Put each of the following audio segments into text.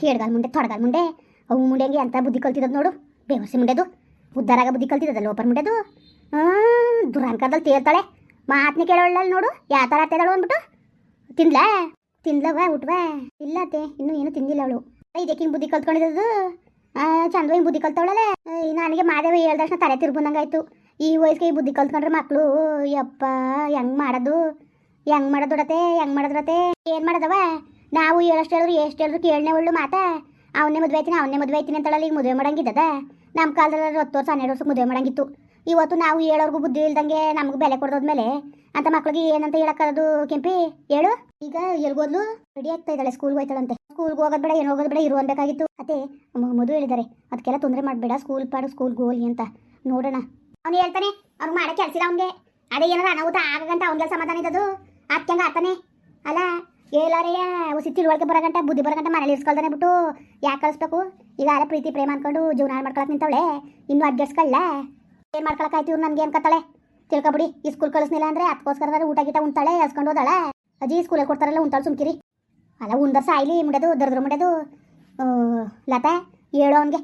ಕೇಳ್ಗಾಲ್ ಮುಂಡೆ ತೊಡಗಾಲ್ ಮುಂಡೆ ಅವು ಮುಂಡೆಂಗೆ ಅಂತ ಬುದ್ಧಿ ಕಲ್ತಿದ್ದದ ನೋಡು. ಬೇವರ್ಸಿ ಮುಂಡೆದು, ಉದ್ದಾರಾಗ ಬುದ್ಧಿ ಕಲ್ತಿದ್ದದ ಲೋಪರ್ ಮುಂಡೆದು. ದುರಾಂಕದಲ್ಲಿ ತೇರ್ತಾಳೆ. ಮಾತನ್ನ ಕೇಳೋಲ್ಲ ನೋಡು, ಯಾವ ಥರ ಆಗ್ತದಳು ಅಂದ್ಬಿಟ್ಟು. ತಿನ್ಲ? ತಿನ್ಲವ ಉಟ್ವಾ ಇಲ್ಲ ಅತ್ತೆ, ಇನ್ನೂ ಏನು ತಿಂದಿಲ್ಲ ಅವಳು. ಇದಕ್ಕೆ ಬುದ್ಧಿ ಕಲ್ತ್ಕೊಂಡಿದ್ದು ಹಿಂಗೆ ಬುದ್ಧಿ ಕಲ್ತವಳಲ್ಲ. ನನಗೆ ಮಾದೇವ ಹೇಳ್ದ ತಕ್ಷಣ ತಲೆ ತಿರ್ಬಂದಂಗಾಯ್ತು ಈ ವಯಸ್ಸಿಗೆ ಈ ಬುದ್ಧಿ ಕಲ್ತ್ಕೊಂಡ್ರೆ ಮಕ್ಕಳು ಯಪ್ಪ, ಹೆಂಗೆ ಮಾಡೋದು? ಹೆಂಗ್ ಮಾಡೋದೊಡತೆ ಹೆಂಗೆ ಮಾಡೋದ್ರತೆ ಏನು ಮಾಡೋದವ? ನಾವು ಹೇಳಷ್ಟು ಹೇಳಿದ್ರು ಎಷ್ಟು ಹೇಳಿದ್ರು ಕೇಳನೆ ಒಳ್ಳು ಮಾತಾ? ಅವನೇ ಮದುವೆ ಆಯ್ತೀನಿ ಅವನೇ ಮದುವೆ ಆಯ್ತೀನಿ ಅಂತೇಳಲ್ಲ, ಈಗ ಮದುವೆ ಮಾಡಂಗಿದ್ದದ? ನಮ್ಮ ಕಾಲದಲ್ಲಿ ಹತ್ತು ವರ್ಷ, ಹನ್ನೆರಡು ವರ್ಷಕ್ಕೆ ಮದುವೆ ಮಾಡಂಗಿತ್ತು. ಇವತ್ತು ನಾವು ಹೇಳೋರ್ಗು ಬುದ್ಧಿ ಇಲ್ದಂಗೆ ನಮ್ಗೆ ಬೆಲೆ ಕೊಡೋದ್ಮೇಲೆ ಅಂತ ಮಕ್ಳಿಗೆ ಏನಂತ ಹೇಳಕ್ಕದು ಕೆಂಪಿ? ಹೇಳು. ಈಗ ಎಲ್ಗೋದ್ಲು ರೆಡಿ ಆಗ್ತಾ ಇದ್ದಾಳೆ, ಸ್ಕೂಲ್ಗೆ ಹೋಯ್ತಾಳಂತೆ. ಸ್ಕೂಲ್ಗೆ ಹೋಗೋದು ಬೇಡ, ಏನು ಹೋಗೋದು ಬೇಡ, ಇರು ಅನ್ಬೇಕಾಗಿತ್ತು. ಅದೇ ಮದುವೆ ಹೇಳಿದ್ದಾರೆ ಅದಕ್ಕೆಲ್ಲ ತೊಂದರೆ ಮಾಡಬೇಡ, ಸ್ಕೂಲ್ ಪಾಡು ಸ್ಕೂಲ್ಗೆ ಹೋಗಿ ಅಂತ. ನೋಡೋಣ. ಅವ್ನು ಹೇಳ್ತಾನೆ ಅವ್ರು ಮಾಡೋ ಕೆಲಸ ಅವನಿಗೆ. ಅದೇ ಏನಾರ ಅನಾಹುತ ಆಗಂತ ಅವನಿಗೆ ಸಮಾಧಾನ ಇದ್ದದು ಅತ್ಯಂಗ ಆತಾನೆ? ಅಲ್ಲ ಎಲ್ಲಾರೇ ಉಸಿ ತಿಳುವಳಿಕೆ ಬರಗಂಟ, ಬುದ್ಧಿ ಬರಗಂಟ ಮನೇಲಿ ಇಸ್ಕೊಳ್ತಾನೆ ಬಿಟ್ಟು ಯಾಕೆ ಕಳಿಸ್ಬೇಕು? ಈಗ ಅಲ್ಲ ಪ್ರೀತಿ ಪ್ರೇಮ ಅನ್ಕೊಂಡು ಜೀವನ ಮಾಡ್ಕೊಳಕ್ ನಿಂತವಳೆ. ಇನ್ನು ಅಡ್ಜಸ್ಟ್ಕೊಳ್ಳ ಏನು ಮಾಡ್ಕೊಳಕಾಯ್ತು ಇವ್ರು ನನಗೆ ಅನ್ಕತ್ತಾಳೆ ತಿಳ್ಕೊಬಿಡಿ, ಈ ಸ್ಕೂಲ್ ಕಳಿಸ್ನಿಲ್ಲ ಅಂದ್ರೆ ಅದಕ್ಕೋಸ್ಕರ ಊಟ ಗೀಟ ಉಣ್ತಾಳೆ ಎಸ್ಕೊಂಡು ಹೋದಾಳ. ಅಜ್ಜಿ ಸ್ಕೂಲಲ್ಲಿ ಕೊಡ್ತಾರಲ್ಲ, ಉಣ್ತಾಳೆ ಸುಮ್ಕಿರಿ. ಅಲ್ಲ ಉಂದರ್ ಸಾಯ್ಲಿ ಮುಡೋದು ದರ್ದ್ರ ಮುಡೋದು ಲತಾ, ಹೇಳೋ ಅವನಿಗೆ.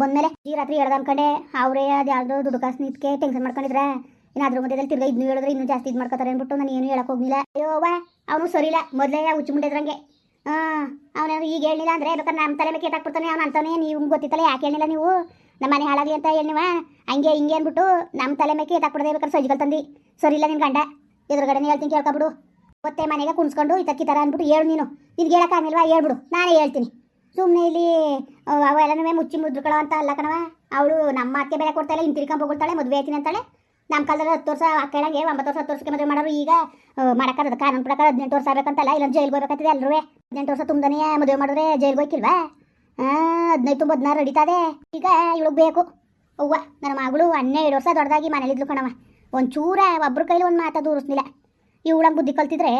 ಬಂದ್ಮೇಲೆ. ಈ ರಾತ್ರಿ ಹೇಳ್ದ ಅನ್ಕೊಂಡೆ, ಅವರೇ ಅದು ಯಾವುದೋ ದುಡ್ಡು ಕಾಸು ನಿತ್ಕೆ ಟೆನ್ಷನ್ ಮಾಡ್ಕೊಂಡಿದ್ರೆ. ಇನ್ನು ಅದ್ರ ಮಧ್ಯದಲ್ಲಿ ತಿರ್ಗ ಇದ್ನು ಹೇಳಿದ್ರೆ ಇನ್ನೂ ಜಾಸ್ತಿ ಇದು ಮಾಡ್ಕೊತಾರೆ ಅಂದ್ಬಿಟ್ಟು ನಾನು ಏನು ಹೇಳಕ್ ಹೋಗ್ಲಿಲ್ಲ. ಅಯ್ಯೋವ ಅವನು ಸರಿ ಇಲ್ಲ. ಮೊದಲೇ ಹುಚ್ಚು ಮುಂಡೆದ್ರಂಗೆ ಹಾಂ ಅವನೇನು ಈಗ ಹೇಳಿಲ್ಲ ಅಂದ್ರೆ ಬೇಕಾದ್ರೆ ನಮ್ಮ ತಲೆ ಮೇಲೆ ಕೇಟಾಕ್ಬಿಡ್ತಾನೆ ಅವ್ನು ಅಂತಾನೆ ನೀವು ಗೊತ್ತಿತ್ತಲ್ಲ, ಯಾಕೆ ಹೇಳಿಲ್ಲ ನೀವು? ನಮ್ಮ ಮನೆ ಹಾಳಾಗಲಿ ಅಂತ ಹೇಳಿವ ಹಂಗೆ ಹಿಂಗೆ ಅಂದ್ಬಿಟ್ಟು ನಮ್ಮ ತಲೆ ಮೇಲೆ ಕೇಟಾಕ್ಬಿಡದೆ ಬೇಕಾದ್ರೆ ಸಜ್ಜಿಗಲ್ ತಂದು. ಇಲ್ಲ ನಿನ್ನ ಗಂಡ, ಎದುರುಗಡೆನೇ ಹೇಳ್ತೀನಿ ಕೇಳ್ಕೊಬಿಡು. ಮತ್ತೆ ಮನೆಗೆ ಕುಣಿಸ್ಕೊಂಡು ಇತಕ್ಕಿತಾರ ಅಂದ್ಬಿಟ್ಟು ಹೇಳು ನೀನು. ನಿನ್ಗೆ ಹೇಳೋಕ್ಕಾಗಿಲ್ವಾ ಹೇಳ್ಬಿಡು. ನಾನೇ ಹೇಳ್ತೀನಿ. ಸುಮ್ಮನೆ ಇಲ್ಲಿ ಅವೆಲ್ಲನೂ ಮುಚ್ಚಿ ಮುದ್ರುಕೊಳ್ಳೋ ಅಂತ ಅಲ್ಲ ಕಣವ ಅವಳು ನಮ್ಮ ಅತ್ತೆ ಬೆಲೆ ಕೊಡ್ತಾಳೆ ಹಿಂತಿರ್ಕೊಂಡ್ ಹೋಗ್ತಾಳೆ ಮದುವೆ ಆಯ್ತೀನಿ ಅಂತಾಳೆ. ನಮ್ಮ ಕಾಲದಲ್ಲಿ ಹತ್ತು ವರ್ಷ ಕೆಳಗೆ ಒಂಬತ್ತು ವರ್ಷ ಹತ್ತು ವರ್ಷಕ್ಕೆ ಮದುವೆ ಮಾಡೋರು ಈಗ ಮಾಡೋಕ್ಕಾಗದ ಕಾನೂನು ಪ್ರಕಾರ ಹದಿನೆಂಟು ವರ್ಷ ಆಗಬೇಕಂತಲ್ಲ ಇಲ್ಲ ಜೈಲ್ಗೆ ಹೋಗ್ಬೇಕಾಗ್ತದೆ ಎಲ್ಲರೂ ಹದಿನೆಂಟು ವರ್ಷ ತುಂಬದನೇ ಮದುವೆ ಮಾಡಿದ್ರೆ ಜೈಲ್ಗೆ ಹೋಗಿಲ್ವಾ ಹದಿನೈದು ತುಂಬ ಹದಿನಾರು ನಡೀತದೆ ಈಗ ಇವಳು ಬೇಕು. ಅವ್ವ, ನನ್ನ ಮಗಳು ಹನ್ನೆರಡು ವರ್ಷ ದೊಡ್ಡದಾಗಿ ಮನೇಲಿದ್ಲು ಕಣವ ಒಂಚೂರ ಒಬ್ರ ಕೈಲಿ ಒಂದು ಮಾತಾ ದೂರಿಸ್ಲಿಲ್ಲ. ಇವಳಂಗೆ ಬುದ್ಧಿ ಕಲ್ತಿದ್ರೆ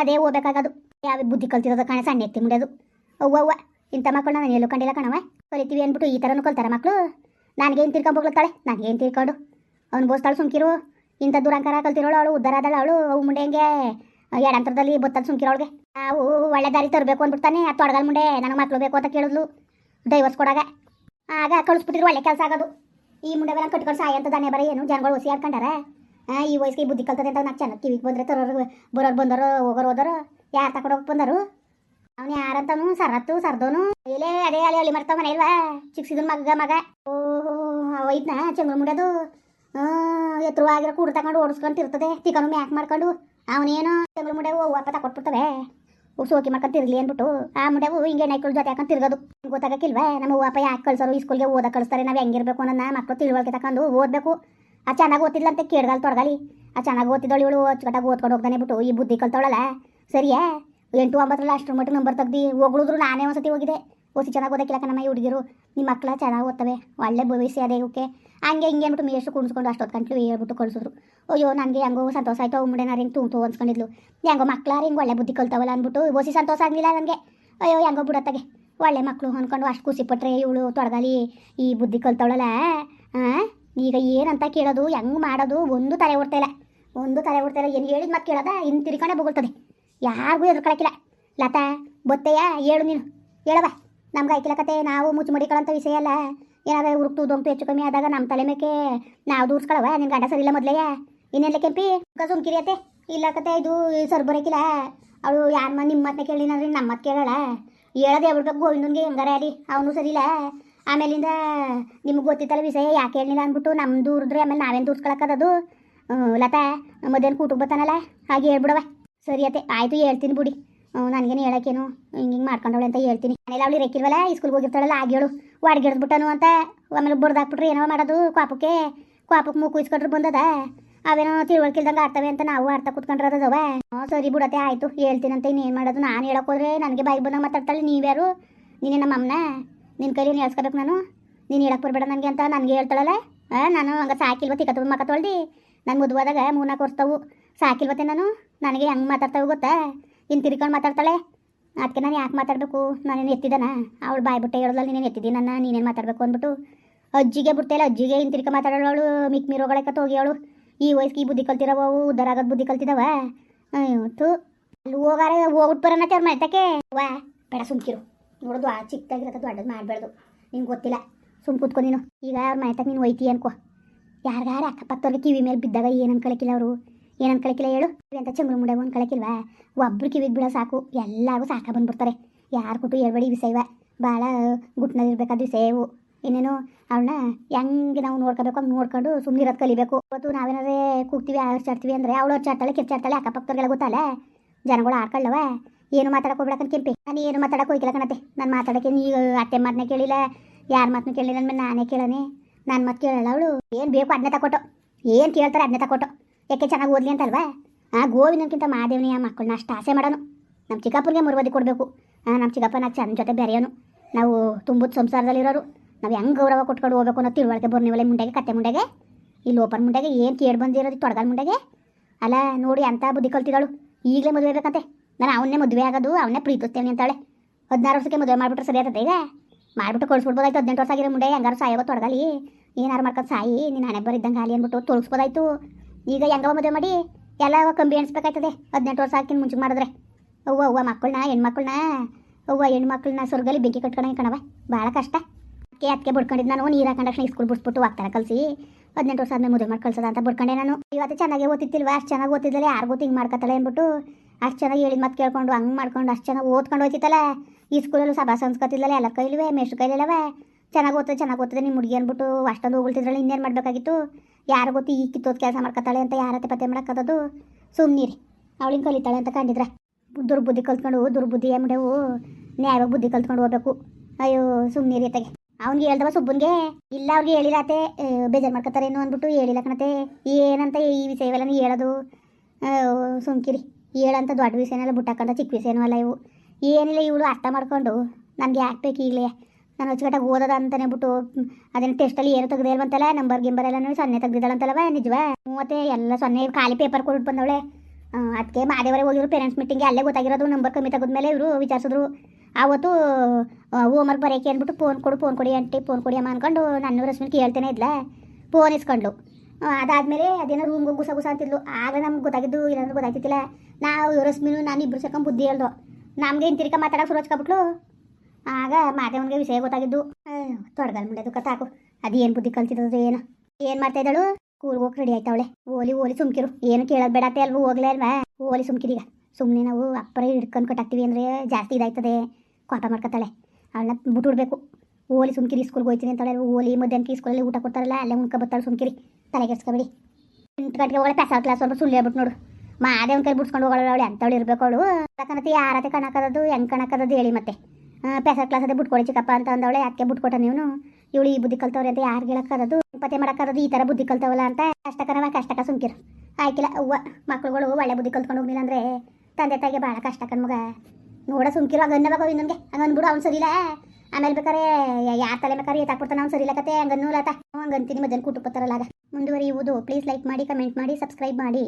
ಅದೇ ಹೋಗ್ಬೇಕಾಗೋದು ಯಾವ ಬುದ್ಧಿ ಕಲ್ತಿರೋದು ಕಣ, ಸಣ್ಣ ಎತ್ತಿ ಮುಡಿಯೋದು ಅವ್ವ ಅವ್ವ, ಇಂಥ ಮಕ್ಕಳು ನಾನು ಎಲ್ಲೂ ಕಂಡಿಲ್ಲ ಕಣವ ಕಲಿತೀವಿ ಅಂದ್ಬಿಟ್ಟು ಈ ಥರನೂ ಕಲ್ತಾರೆ ಮಕ್ಕಳು ನನಗೇನು ತಿರ್ಕೊಂಡು ಹೋಗ್ಲತ್ತಾಳೆ? ನನಗೇನು ತಿರ್ಕೊಂಡು? ಅವ್ನು ಬೋಸ್ತಾಳು ಸುಮ್ಕಿರು. ಇಂಥ ದುರಂಕಾರ ಕಲ್ತಿರೋಳು ಅವಳು, ಉದ್ದಾರ ಆದಳು ಅವಳು, ಅವು ಮುಂಡೆಂಗೆ ಎಡಂತರದಲ್ಲಿ ಬೊತ್ತಲ್ಲಿ ಸುಮ್ಕಿರೋಳ್ಗೆ ಅವು ಒಳ್ಳೆ ದಾರಿ ತರಬೇಕು ಅಂದ್ಬಿಡ್ತಾನೆ, ಆ ತೊಡಗಲ್ ಮುಂಡೆ ನನಗೆ ಮಕ್ಕಳು ಬೇಕು ಅಂತ ಕೇಳಿದ್ಲು. ಡೈವರ್ಸ್ ಕೊಡಾಗ. ಆಗ ಕಳಿಸ್ಬಿಟ್ಟಿದ್ರು ಒಳ್ಳೆ ಕೆಲಸ ಆಗೋದು. ಈ ಮುಂಡೆ ಬೇರೆ ಕಟ್ಕೊಂಡು ಸಾಯ ಅಂತ ದಾನೆ ಬರ ಏನು, ಜನಗಳು ಹುಸಿ ಆಡ್ಕೊಂಡಾರ? ಈ ವಯಸ್ಸಿಗೆ ಬುದ್ಧಿ ಕಲ್ತದೆ ಅಂತ ನಾಲ್ಕು ಚೆನ್ನಾಗಿ ಕಿವಿಗೆ ಬಂದ್ರೆ ತರೋರು, ಬರೋರು ಬಂದರು, ಹೋಗೋರು ಹೋದರು, ಯಾರು ತಗೊಂಡೋಗಿ ಬಂದರು? ಅವನು ಯಾರಂತನು ಸರತ್ತು ಸರ್ದೋನು, ಇಲ್ಲೇ ಅದೇ ಅಲ್ಲಿ ಅಲ್ಲಿ ಮರ್ತಾವ ಮನೆ ಇಲ್ವಾ? ಚಿಕ್ಸಿದನ್ ಮಗ ಮಗ. ಓಹೋ ಒಯ್ದ್ನ ಚೆಂಗುಳು ಮುಡೋದು? ಎತ್ತರವಾಗಿರೋ ಕೂಡ ತಗೊಂಡು ಓಡಿಸ್ಕೊಂಡು ಇರ್ತದೆ ತಿಕ್ಕನು ಮ್ಯಾಕ್ ಮಾಡ್ಕೊಂಡು. ಅವನೇನು ಚೆಂಗುಳು ಮುಡೆವು ಅಪ್ಪ ತಕೊಟ್ಬಿಡ್ತವೆ ಸೋಕಿ ಮಾಡ್ಕೊಂಡು ತಿರ್ಲಿ ಅಂದ್ಬಿಟ್ಟು, ಆ ಮುಂಡೆವು ಹಿಂಗೆ ನೈಕಲ್ ಜೊತೆ ಹಾಕೊಂಡು ತಿರ್ಗೋದು. ಗೊತ್ತಾಗಕ್ಕಿಲ್ವಾ? ನಮ್ಮ ಅಪ್ಪ ಯಾಕೆ ಕಳ್ಸೋರು? ಈ ಸ್ಕೂಲ್ಗೆ ಓದ ಕಳಿಸ್ತಾರೆ. ನಾವು ಹೆಂಗಿರ್ಬೇಕು ನಾ ಮಕ್ಕಳು ತಿಳುವಳಿಕೆ ತಗೊಂಡು ಓದಬೇಕು. ಆ ಚೆನ್ನಾಗಿ ಓದ್ತಿಲ್ಲ ಅಂತ ಕೇಳ್ಗಾಲ್ ತೊಡಗಲಿ. ಆ ಚೆನ್ನಾಗಿ ಓದ್ತಿದ್ದಳು ಇವಳು ಅಚ್ಚುಕಟ್ಟಾಗಿ ಓದ್ಕೊಂಡು ಹೋಗ್ತಾನೆ ಬಿಟ್ಟು ಈ ಬುದ್ಧಿ ಕಲ್ತವಳಲ್ಲ. ಸರಿಯೇ? ಎಂಟು ಒಂಬತ್ತರಲ್ಲಿ ಅಷ್ಟರ ಮಟ್ಟಿಗೆ ನಂಬರ್ ತೆಗ್ದು ಹೋಗ್ಳುದ್ರು ನಾನೇ ಒಂದ್ಸತಿ ಹೋಗಿದೆ ಓಸಿ ಚೆನ್ನಾಗಿ ಓದಕ್ಕಿಲ್ಲ ಕಣಮ್ಮ, ಈ ಹುಡುಗಿರು. ನಿಮ್ಮ ಮಕ್ಕಳ ಚೆನ್ನಾಗಿ ಓದ್ತವೆ. ಒಳ್ಳೆ ಭವಿಷ್ಯ ಅದೇ ಇವಕ್ಕೆ ಹಂಗೆ ಹಿಂಗೆ ಅಂದ್ಬಿಟ್ಟು ಮೇಷ್ಟು ಕುಣಿಸ್ಕೊಂಡು ಅಷ್ಟೊತ್ತು ಗಂಟಲು ಹೇಳ್ಬಿಟ್ಟು ಕಳಿಸಿದ್ರು. ಅಯ್ಯೋ, ನನಗೆ ಹೆಂಗೋ ಸಂತೋಷ ಆಯ್ತು ಅವ್ನು ಮುಡೆ ನಾನು ಹಿಂಗೆ ತೂ ಅನ್ಸ್ಕೊಂಡಿದ್ಲು. ಹೆಂಗೋ ಮಕ್ಕಳ ಹಿಂಗೆ ಒಳ್ಳೆ ಬುದ್ಧಿ ಕಲ್ತಾವಲ್ಲ ಅಂದ್ಬಿಟ್ಟು ಓಸಿ ಸಂತೋಷ ಆಗಲಿಲ್ಲ ನನಗೆ. ಅಯ್ಯೋ, ಹೆಂಗೋ ಬಿಡತ್ತಾಗೆ. ಒಳ್ಳೆ ಮಕ್ಕಳು ಅಂದ್ಕೊಂಡು ಅಷ್ಟು ಖುಷಿ ಪಟ್ಟರೆ ಇವಳು ತೊಡಗಲಿ ಈ ಬುದ್ಧಿ ಕಲ್ತವಳಲ್ಲ. ಹಾಂ ಈಗ ಏನಂತ ಕೇಳೋದು, ಹೆಂಗೆ ಮಾಡೋದು ಒಂದು ತಲೆ ಓಡ್ತಾಯಿಲ್ಲ ಒಂದು ತಲೆ ಓಡ್ತಾ ಇಲ್ಲ. ಏನು ಹೇಳಿದ ಮತ್ತೆ ಕೇಳೋದ? ಇನ್ನು ತಿರ್ಕೊಂಡೇ ಬೊಗಳ್ತದೆ. ಯಾರಿಗೂ ಎದುರ್ಕೊಳಕ್ಕಿಲ್ಲ. ಲತಾ ಬತ್ತಯ್ಯ ಹೇಳು ನೀನು. ಹೇಳವ ನಮ್ಗೆ ಆಯ್ಕಿಲ್ಲ ಕತೆ, ನಾವು ಮುಚ್ಚು ವಿಷಯ ಅಲ್ಲ. ಏನಾದ್ರು ಉರುಕ್ತು ದೊಂಕ್ತು ಹೆಚ್ಚು ಕಮ್ಮಿ ಆದಾಗ ನಮ್ಮ ತಲೆ ಮೇಕೆ ನಾವು ದೂರ್ಸ್ಕೊಳವ ನಿನ್ನ ಗಂಡ ಸರಿಲ್ಲ ಮೊದಲೇ ಇನ್ನೆಲ್ಲ ಕೆಂಪಿ? ಸುಮ್ಕಿರಿಯತ್ತೆ ಇಲ್ಲ ಕತೆ, ಇದು ಸರ್ ಬರೋಕಿಲ್ಲ. ಅವಳು ಯಾರ ಮ ನಿಮ್ಮ ಮತ್ತೆ ಕೇಳಿ ನಮ್ಮ ಮತ್ತೆ ಕೇಳೋಳ. ಹೇಳೋದು ಹೇಳ್ಬಿಡ್ಬೇಕು ಗೋವಿಂದನ್ಗೆ ಹೆಂಗಾರ ಅಲ್ಲಿ? ಅವನು ಸರಿಲ್ಲ ಆಮೇಲಿಂದ ನಿಮ್ಗೆ ಗೊತ್ತಿತ್ತಲ್ಲ ವಿಷಯ, ಯಾಕೆ ಹೇಳಿಲ್ಲ ಅಂದ್ಬಿಟ್ಟು ನಮ್ಮ ದೂರಿದ್ರೆ ಆಮೇಲೆ ನಾವೇನು ದೂರ್ಸ್ಕೊಳಕ್ಕದದು ಲತಾ, ಮಧ್ಯಾಹ್ನ ಕೂಟಕ್ಕೆ ಬರ್ತಾನಲ್ಲ ಹಾಗೆ ಹೇಳ್ಬಿಡವ ಸರಿ ಅತ್ತೆ, ಆಯಿತು ಹೇಳ್ತೀನಿ ಬಿಡಿ. ನನಗೇನು ಹೇಳೋಕ್ಕೇನು? ಹಿಂಗೆ ಹಿಂಗೆ ಮಾಡ್ಕೊಂಡವಳೆ ಅಂತ ಹೇಳ್ತೀನಿ. ಮನೇಲಿ ಅವಳು ರೇಕಿಲ್ವಲ್ಲ ಸ್ಕೂಲ್ಗೆ ಹೋಗಿರ್ತಾಳಲ್ಲ, ಆಗ ಹೇಳು. ಬಿಟ್ಟನು ಅಂತ ಆಮೇಲೆ ಬಡ್ದಾಕ್ಬಿಟ್ರೆ ಏನೋ ಮಾಡೋದು, ಕ್ವಾಪಕ್ಕೆ. ಕ್ವಾಪಕ್ಕೆ ಮೂಗು ಇಸ್ಕೊಂಡ್ರೆ ಬಂದದ. ಅವೇನೋ ತಿಳುವಳ್ಕಿಲ್ದಂಗೆ ಆಡ್ತವೆ ಅಂತ ನಾವು ಆಡ್ತಾ ಕುತ್ಕೊಂಡ್ರದವ ಹ್ಞೂ ಸರಿ ಬಿಡತ್ತೆ, ಆಯಿತು ಹೇಳ್ತೀನಂತ ಇನ್ನೇನು ಮಾಡೋದು. ನಾನು ಹೇಳಕ್ ಹೋದ್ರೆ ನನಗೆ ಬಾಯಿ ಬಂದಾಗ ಮಾತಾಡ್ತಾಳೆ ನೀವ್ಯಾರು ನೀನೇ ನಮ್ಮ ಅಮ್ಮನ? ನಿನ್ನ ಕೈಲಿ ಹೇಳ್ಸ್ಕೊಬೇಕು ನಾನು? ನೀನು ಹೇಳಕ್ಕೆ ಬರಬೇಡ ನನಗೆ ಅಂತ ನನಗೆ ಹೇಳ್ತಾಳಲ್ಲ? ನಾನು ಹಂಗೆ ಸಾಕಿಲ್ವ ತಿಕ್ಕ ತುಂಬ ಮಕ್ಕ ನಾನು ಮುದುವಾದಾಗ ಮೂರ್ನಾಲ್ಕು ವರ್ಷದವು. ಸಾಕಿಲ್ವತ್ತೆ ನಾನು? ನನಗೆ ಹೆಂಗೆ ಮಾತಾಡ್ತಾವೆ ಗೊತ್ತಾ? ಇನ್ನು ತಿರ್ಕೊಂಡು ಮಾತಾಡ್ತಾಳೆ. ಅದಕ್ಕೆ ನಾನು ಯಾಕೆ ಮಾತಾಡಬೇಕು? ನಾನೇನು ಎತ್ತಿದ್ದಾನ ಅವಳು ಬಾಯಿ ಬಿಟ್ಟೆ ಹೇಳೋದಲ್ಲ ನೀನೇನು ಎತ್ತಿದ್ದೀನಿ ನನ್ನ ನೀನೇನು ಮಾತಾಡಬೇಕು ಅಂದ್ಬಿಟ್ಟು ಅಜ್ಜಿಗೆ ಬಿಡ್ತಾಯಿಲ್ಲ ಅಜ್ಜಿಗೆ ಇಂತಿರ್ಕ ತಿರ್ಕ ಮಾತಾಡೋಳು ಮಿಕ್ ಮೀರೋಗಳಕ್ಕ ಅವಳು. ಈ ವಯಸ್ಸಿಗೆ ಈ ಬುದ್ಧಿ ಕಲ್ತಿರವ? ಉದ್ದಾರ ಆಗೋದು ಬುದ್ಧಿ ಕಲ್ತಿದವ? ತು ಅಲ್ಲಿ ಹೋಗಾರ, ಹೋಗ್ಬಿಟ್ಟು ಬರೋಣ ಅವ್ರ ಎತ್ತಕ್ಕೆ ವಾ, ಬೇಡ ಸುಮ್ಕಿರು ನೋಡೋದು ಆ ಚಿಕ್ಕದಾಗಿರತ್ತೆ ದೊಡ್ಡದು ಮಾಡಬಾರ್ದು. ನಿಂಗೆ ಗೊತ್ತಿಲ್ಲ. ಸುಮ್ ಕೂತ್ಕೊ ನೀನು. ಈಗ ಅವ್ರ ಮನೆತಾಗ ನೀನು ಒಯ್ತಿ ಅನ್ಕೋ. ಯಾರಿಗಾರ ಅಕ್ಕಪಕ್ಕದವ್ರಿಗೆ ಕಿವಿ ಮೇಲೆ ಬಿದ್ದಾಗ ಏನು ಕಳಕಿಲ್ಲ ಅವರು. ಏನು ಕಳಕಿಲ್ಲ ಹೇಳು. ಅಂತ ಚಂಗ್ರು ಮುಂಡಾಗ ಕಳಕಿಲ್ವಾ? ಒಬ್ರು ಕಿವಿಗೆ ಬಿಡೋ ಸಾಕು. ಎಲ್ಲರಿಗೂ ಸಾಕ ಬಂದ್ಬಿಡ್ತಾರೆ. ಯಾರು ಕೊಟ್ಟು ಹೇಳ್ಬೇಡಿ ವಿಷಯವ ಭಾಳ ಗುಟ್ನಲ್ಲಿರ್ಬೇಕಾದ ಸೇವು ಇನ್ನೇನು ಅವಳನ್ನ ಹೆಂಗೆ ನಾವು ನೋಡ್ಕೋಬೇಕು ಹಂಗೆ ನೋಡ್ಕೊಂಡು ಸುಮ್ಮನೆ ಇರೋದು ಕಲಿಬೇಕು. ಇವತ್ತು ನಾವೇನಾದ್ರೆ ಕೂಗ್ತೀವಿ ಆಡ್ಚಾಡ್ತೀವಿ ಅಂದರೆ ಅವಳು ಹಚ್ಚಾಡ್ತಾಳೆ ಕಿರ್ಚಾಡ್ತಾಳೆ ಅಕ್ಕಪಕ್ಕದವ್ರಿಗೆಲ್ಲ ಗೊತ್ತಲ್ಲ? ಜನಗಳು ಆಡ್ಕೊಳ್ಳವ ಏನು ಮಾತಾಡಕ್ಕೆ ಕೆಂಪಿ? ನಾನು ಏನು ಮಾತಾಡಕ್ಕೆ ಹೋಗಿಲ್ಲ ಕಣತೆ ನಾನು ಮಾತಾಡೋಕೆ ನೀ ಅತ್ತೆ ಮಾತನ್ನ ಕೇಳಿಲ್ಲ, ಯಾರ ಮಾತನ್ನ ಕೇಳಿಲ್ಲ ಅಂದ್ಮೇಲೆ ನಾನೇ ಕೇಳನೆ. ನಾನು ಮಾತು ಕೇಳಲ್ಲ ಅವಳು. ಏನು ಬೇಕು ಅದನ್ನೇ ತಕೊಟ್ಟು. ಏನು ಕೇಳ್ತಾರೆ ಅದನ್ನೇ ತಕೊಟ್ಟು. ಯಾಕೆ ಚೆನ್ನಾಗಿ ಓದ್ಲಿ ಅಂತಲ್ವಾ? ಆ, ಗೋವಿನಕ್ಕಿಂತ ಮಾದೇವನಿ ಆ ಮಕ್ಕಳನ್ನ ಅಷ್ಟು ಆಸೆ ಮಾಡೋನು. ನಮ್ಮ ಚಿಕ್ಕಪ್ಪನಿಗೆ ಮುರುವದಿ ಕೊಡಬೇಕು. ನಮ್ಮ ಚಿಕ್ಕಪ್ಪನ ಚಂದ ಜೊತೆ ಬೆರೆಯೋನು. ನಾವು ತುಂಬುದು ಸಂಸಾರದಲ್ಲಿರೋರು. ನಾವು ಹೆಂಗೆ ಗೌರವ ಕೊಟ್ಕೊಂಡು ಹೋಗ್ಬೇಕು ಅನ್ನೋ ತಿಳುವಳಿಕೆ ಬರ್ನಿವಳೆ ಮುಂಡೆಗೆ, ಕತ್ತೆ ಮುಂಡೆಗೆ. ಈ ಓಪನ್ ಮುಂಡೆಗೆ ಏನು ಕೇಳಿ ಬಂದಿರೋದು ತೊಡಗಲ್ ಮುಂಡೆಗೆ? ಅಲ್ಲ, ನೋಡಿ ಅಂತ ಬುದ್ಧಿ ಕಲ್ತಿದ್ದಾಳು. ಈಗಲೇ ಮದುವೆ ಬೇಕಂತೆ ನಾನು ಅವನ್ನೇ ಮದುವೆ ಆಗೋದು, ಅವನ್ನೇ ಪ್ರೀತಿಸ್ತೇನೆ ಅಂತಾಳೆ. ಹದಿನಾರು ವರ್ಷಕ್ಕೆ ಮದುವೆ ಮಾಡಿಬಿಟ್ರೆ ಸರಿ ಆಗ್ತದೆ ಈಗ? ಮಾಡಿಬಿಟ್ಟು ಕಳಿಸ್ಬಿಡ್ಬೋದಾಯ್ತು, ಹದಿನೆಂಟು ವರ್ಷ ಆಗಿರೋ ಮುಂಡೆ. ಹೆಂಗಾರು ಸಾಯೋ ತೊಡಗಲಿ. ಏನಾರು ಮಾಡ್ಕೊಂಡು ಸಾಯಿ ನೀನು ಹಣೆ ಬರಿದ್ದಂಗೆ ಅಲ್ಲಿ ಅಂದ್ಬಿಟ್ಟು ತೊಳಸ್ಬೋದಾಯ್ತು. ಈಗ ಹೆಂಗವ ಮದುವೆ ಮಾಡಿ? ಎಲ್ಲ ಕಂಬಿ ಎಣಿಸ್ಬೇಕಾಯ್ತದೆ. ಹದಿನೆಂಟು ವರ್ಷ ಹಾಕಿನ ಮುಂಚೆ ಮಾಡಿದ್ರೆ. ಅವ್ವ ಅವ್ವ ಮಕ್ಕಳನ್ನ, ಹೆಣ್ಮಕ್ಳನ್ನ, ಅವ್ವ ಹೆಣ್ಮಕ್ಳನ್ನ ಸ್ವರ್ಗಲ್ಲಿ ಬೆಂಕಿ ಕಟ್ಕೊಂಡು ಕಣವ ಭಾಳ ಕಷ್ಟ. ಅದಕ್ಕೆ ಅದಕ್ಕೆ ಬಡ್ಕೊಂಡಿದ್ದು ನಾನು. ನೀರು ಹಾಕೊಂಡಕ್ಷಣ ಸ್ಕೂಲ್ ಬಿಡ್ಸ್ಬಿಟ್ಟು ಹೋಗ್ತಾರೆ ಕಲಸಿ. ಹದಿನೆಂಟು ವರ್ಷ ಆದ್ಮೇಲೆ ಮದುವೆ ಮಾಡಿ ಕಳ್ಸೋದ ಅಂತ ಬಡ್ಕೊಂಡೆ ನಾನು. ಇವತ್ತು ಚೆನ್ನಾಗಿ ಓದ್ತಿತ್ತಿಲ್ವ ಅಷ್ಟು ಚೆನ್ನಾಗಿ ಓದ್ತಿದ್ದಲ್ಲ ಯಾರಿಗೂ ಹಿಂಗೆ ಮಾಡ್ಕೊತಾಳೆ ಅಂದ್ಬಿಟ್ಟು ಅಷ್ಟು ಚೆನ್ನಾಗಿ ಹೇಳಿದ ಮತ್ತೆ ಕೇಳ್ಕೊಂಡು, ಹಂಗೆ ಮಾಡ್ಕೊಂಡು ಅಷ್ಟು ಚೆನ್ನಾಗಿ ಓದ್ಕೊಂಡು ಹೋಯ್ತಿತ್ತಲ್ಲ. ಈ ಸ್ಕೂಲಲ್ಲೂ ಸಭಾ ಸಂಸ್ಕೃತಿಲ್ಲಲ್ಲ ಎಲ್ಲ ಕೈಲಿವೆ, ಮೇಷ್ಟ್ರ ಕೈಲಿಲ್ಲವೆ ಚೆನ್ನಾಗಿ ಓದ್ತದೆ ಚೆನ್ನಾಗಿ ಓದ್ತದೆ ನಿಮ್ಮ ಹುಡುಗಿ ಅಂದ್ಬಿಟ್ಟು ಅಷ್ಟೊಂದು ಹೋಗ್ತಿದ್ರಲ್ಲ ಇನ್ನೇನು ಮಾಡಬೇಕಾಗಿತ್ತು? ಯಾರು ಗೊತ್ತಿ ಈ ಕಿತ್ತೋದು ಕೆಲಸ ಮಾಡ್ಕೊತಾಳೆ ಅಂತ ಯಾರತ್ತೆ ಪತ್ತೆ ಮಾಡೋಕ್ಕದು ಸುಮ್ಮನಿರಿ ಅವಳಿಗೆ ಕಲಿತಾಳೆ ಅಂತ ಕಂಡಿದ್ರೆ. ದುರ್ಬುದ್ಧಿ ಕಲ್ತ್ಕೊಂಡು ದುರ್ಬುದ್ಧಿ ಮುಡೆವು ನ್ಯಾಯವಾಗಿ ಬುದ್ಧಿ ಕಲ್ತ್ಕೊಂಡು ಹೋಗ್ಬೇಕು. ಅಯ್ಯೋ ಸುಮ್ಮನಿರಿ ಅತ್ತಗೆ. ಅವ್ನಿಗೆ ಹೇಳ್ದವ ಸುಬ್ಬನ್ಗೆ, ಇಲ್ಲ ಅವ್ರಿಗೆ ಹೇಳಿರತ್ತೆ ಬೇಜಾರು ಮಾಡ್ಕೊತಾರೇನು ಅಂದ್ಬಿಟ್ಟು ಹೇಳಿಲ್ಲ ಕಣತೆ ಏನಂತ ಈ ವಿಷಯವೆಲ್ಲ ನೀ ಹೇಳೋದು? ಸುಮ್ಕಿರಿ. ಹೇಳಂತ ದೊಡ್ಡ ವಿಷಯನೆಲ್ಲ, ಬುಟ್ಟಾಕಂತ ಚಿಕ್ಕ ವಿಷಯನೂ ಅಲ್ಲ ಇವು. ಏನಿಲ್ಲ, ಇವಳು ಅರ್ಥ ಮಾಡ್ಕೊಂಡು. ನನಗೆ ಯಾಕೆ ಬೇಕು ಈಗಲೇ? ನಾನು ಅಚ್ಚುಕಟ್ಟಾಗಿ ಓದೋದ ಅಂತಾನೆ ಬಿಟ್ಟು ಅದೇನು ಟೆಸ್ಟಲ್ಲಿ ಏನು ತೆಗ್ದೇ ಇಲ್ವಂತಲ್ಲ ನಂಬರ್ ಗಿಂಬರ್ ಎಲ್ಲ ಸೊನ್ನೆ ತೆಗ್ದಿದ್ದಾಳಂತಲ್ಲವ ನಿಜವೇ? ಮೂವತ್ತೆ, ಎಲ್ಲ ಸೊನ್ನೆ ಖಾಲಿ ಪೇಪರ್ ಕೊಟ್ಟು ಬಂದವಳೆ. ಅದಕ್ಕೆ ಮಾದೇವರೇ ಹೋಗಿದ್ರು ಪೇರೆಂಟ್ಸ್ ಮೀಟಿಂಗ್ಗೆ ಅಲ್ಲೇ ಗೊತ್ತಾಗಿರೋದು ನಂಬರ್ ಕಮ್ಮಿ ತೆಗೆದ್ಮೇಲೆ ಇವರು ವಿಚಾರಿಸಿದ್ರು. ಆವತ್ತು ಹೋಮ್ವರ್ಕ್ ಬರೋಕೆ ಅಂದ್ಬಿಟ್ಟು ಫೋನ್ ಕೊಡು ಫೋನ್ ಕೊಡಿ ಅಂಟಿ ಫೋನ್ ಕೊಡಿ ಅಮ್ಮ ಅನ್ಕೊಂಡು ನನ್ನ ರಶ್ಮಿ ಕೇಳ್ತೇನೆ ಇದ್ಲ. ಫೋನ್ ಇಸ್ಕೊಂಡ್ಲು ಅದಾದಮೇಲೆ ಅದೇನೋ ರೂಮ್ಗೆ ಗುಸ ಗುಸ ಅಂತಿದ್ಲು. ಆಗ ನಮ್ಗೆ ಗೊತ್ತಾಗಿದ್ದು ಇಲ್ಲಾಂದ್ರೆ ಗೊತ್ತಾಗ್ತಿಲ್ಲ ನಾವು ರಶ್ಮಿನು ನಾನು ಇಬ್ಬರು ಸೇರ್ಕೊಂಡು ಬುದ್ಧಿ ಹೇಳ್ದು. ನಮಗೆ ಇಂತಿರಿಕ ಮಾತಾಡೋಕೆ ಶುರು ಹಚ್ಕೊಬಿಟ್ಲು ಆಗ ಮಾದೇವನಿಗೆ ವಿಷಯ ಗೊತ್ತಾಗಿದ್ದು ತೊಡಗಲ್ ಮುಂಡೆ ಸಾಕು. ಅದೇನು ಬುದ್ಧಿ ಕಲ್ತಿದ್ದು ಏನು? ಏನು ಮಾಡ್ತಾ ಇದ್ದಾಳು? ಸ್ಕೂಲ್ಗೆ ಹೋಗಿ ರೆಡಿ ಆಯ್ತಾವಳೆ. ಓಲಿ ಓಲಿ ಸುಮ್ಕಿರು. ಏನು ಕೇಳೋದು ಬೇಡತ್ತೆ ಅಲ್ವ, ಹೋಗ್ಲೇ ಅಲ್ವಾ ಓಲಿ ಸುಮ್ಕಿರೀಗ ಸುಮ್ಮನೆ ನಾವು ಅಪ್ಪರ ಹಿಡ್ಕೊಂಡು ಕಟ್ಟಾಕ್ತೀವಿ ಅಂದರೆ ಜಾಸ್ತಿ ಇದಾಯ್ತದೆ, ಕೋಪ ಮಾಡ್ಕೊತಾಳೆ. ಅವಳನ್ನ ಬಿಟ್ಬಿಡ್ಬೇಕು ಓಲಿ ಸುಮ್ಕಿರಿ ಸ್ಕೂಲ್ಗೆ ಹೋಯ್ತೀನಿ ಅಂತಾಳೆ ಓಲಿ ಮಧ್ಯಾಹ್ನಕ್ಕೆ ಸ್ಕೂಲಲ್ಲಿ ಊಟ ಕೊಡ್ತಾರಲ್ಲ, ಅಲ್ಲೇ ಉಣ್ಕೊ ಬರ್ತಾಳೆ ಸುಮ್ಕಿರಿ ತಲೆಗೆಡ್ಸ್ಕೊಬೇಡಿ ಎಂಟು ಗಂಟೆಗೆ ಹೋಗಳೆ ಪೆಸಾಲ್ ಕ್ಲಾಸ್ ಸ್ವಲ್ಪ ಸುಳ್ಳು ಹೇಳ್ಬಿಟ್ಟು ನೋಡು. ಮಾದೇವನ ಕೈ ಬಿಡ್ಸ್ಕೊಂಡು ಹೋಗೋಳು ಅವಳು ಅಂಥವಳು ಇರಬೇಕು ಅವಳು. ಯಾಕಂದ್ರೆ ಯಾರತ್ತೆ ಕಣಕದದು ಹೆಂಗೆ ಕಣಕದದು ಹೇಳಿ ಮತ್ತೆ. ಪೆಸಾಲ್ ಕ್ಲಾಸ್ ಅದೇ ಬಿಟ್ಕೊಡಿ ಚಿಕ್ಕಪ್ಪ ಅಂತ ಅಂದವಳೆ ಅದಕ್ಕೆ ಬಿಟ್ಕೊಟ್ಟ ನೀವು ಇವಳು ಈ ಬುದ್ಧಿ ಕಲ್ತವ್ರೆ ಅಂತ ಯಾರು ಹೇಳಕ್ಕದದು ಪತ್ತೆ ಮಾಡಕ್ಕದದು ಈ ಥರ ಬುದ್ಧಿ ಕಲ್ತವಲ್ಲ ಅಂತ ಕಷ್ಟಕರವ ಕಷ್ಟಕ ಸುಮ್ಕಿರು. ಆಯ್ಕಿಲ್ಲ, ಅವ್ವ, ಮಕ್ಳುಗಳು ಒಳ್ಳೆ ಬುದ್ಧಿ ಕಲ್ತ್ಕೊಂಡು ಹೋಗ್ಲಿಲ್ಲ ಅಂದ್ರೆ ತಂದೆ ತಾಯಿಗೆ ಭಾಳ ಕಷ್ಟ ಕಣ್ಮಗ ನೋಡ ಸುಮ್ಕಿರೋ ಹಂಗನ್ನಬೇಕು ಇನ್ನೊಂಗೆ ಹಂಗನ್ಬಿಡು ಅವ್ನು ಸರಿಲ್ಲ ಆಮೇಲೆ ಬೇಕಾರೆ ಯಾರ ತಲೆ ಬೇಕಾರೆ ಎತ್ತಾಕ್ಬಿಡ್ತಾನೆ ಅವ್ನು ಸರಿಲ್ಲ ಕತೆ, ಹಂಗನ್ನೂ ಲತ ಹಂಗಂತೀನಿ, ಮಧ್ಯಾಹ್ನ ಕೂಟಕ್ಕೆ ಬರ್ತಾರಲ್ಲ ಆಗ. ಮುಂದುವರಿಯುವುದು. ಪ್ಲೀಸ್ ಲೈಕ್ ಮಾಡಿ ಕಮೆಂಟ್ ಮಾಡಿ ಸಬ್ಸ್ಕ್ರೈಬ್ ಮಾಡಿ.